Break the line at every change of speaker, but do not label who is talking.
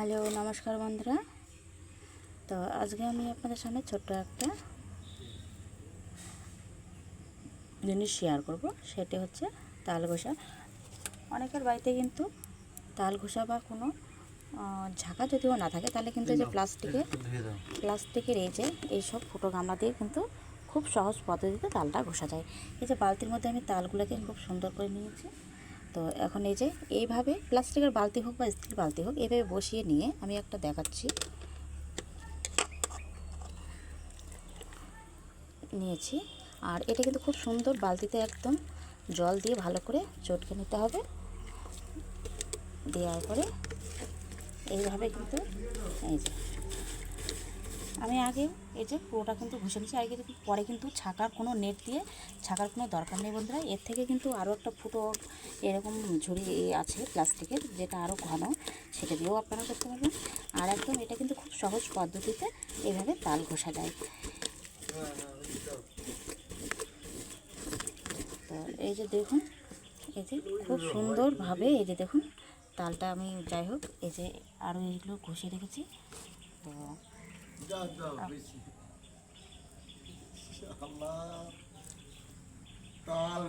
Hello নমস্কার বন্ধুরা। তো আজকে আমি আপনাদের সামনে ছোট্ট একটা জিনিস শেয়ার করব। সেটি হচ্ছে তাল ঘষা। অনেকের বাড়িতে কিন্তু তাল ঘষা বা কোনো ঝাঁকা যদিও না থাকে তাহলে কিন্তু এই যে প্লাস্টিকের প্লাস্টিকের এই যে এইসব ফুটো গামলা দিয়ে কিন্তু খুব সহজ পদ্ধতিতে তালটা ঘষা যায়। এই যে বালতির মধ্যে আমি তালগুলোকে খুব সুন্দর করে নিয়েছি। তো এখন এই যে, এইভাবে প্লাস্টিকের বালতি হোক বা স্টিল বালতি হোক এইভাবে বসিয়ে নিয়ে আমি একটা দেখাচ্ছি। নিয়েছি। আর এটা কিন্তু খুব সুন্দর বালতিতে একদম জল দিয়ে ভালো করে চটকে নিতে হবে। দেওয়ার পরে এইভাবে কিন্তু এই যে আমি আগে এই যে পুরোটা কিন্তু ঘষে নিচ্ছি আগে পরে কিন্তু ছাকার কোনো নেট দিয়ে ছাকার কোনো দরকার নেই বন্ধুরা। এর থেকে কিন্তু আরও একটা ফুটো এরকম ঝুড়ি আছে প্লাস্টিকের, যেটা আরও ঘন, সেটা দিয়েও আপনারা করতে পারবেন। আর একদম এটা কিন্তু খুব সহজ পদ্ধতিতে এভাবে তাল ঘষা যায়। তো এই যে দেখুন, এই যে খুব সুন্দরভাবে এই যে দেখুন, তালটা আমি যাই হোক, এই যে আরও এইগুলো ঘষে রেখেছি। তো
আল্লাহ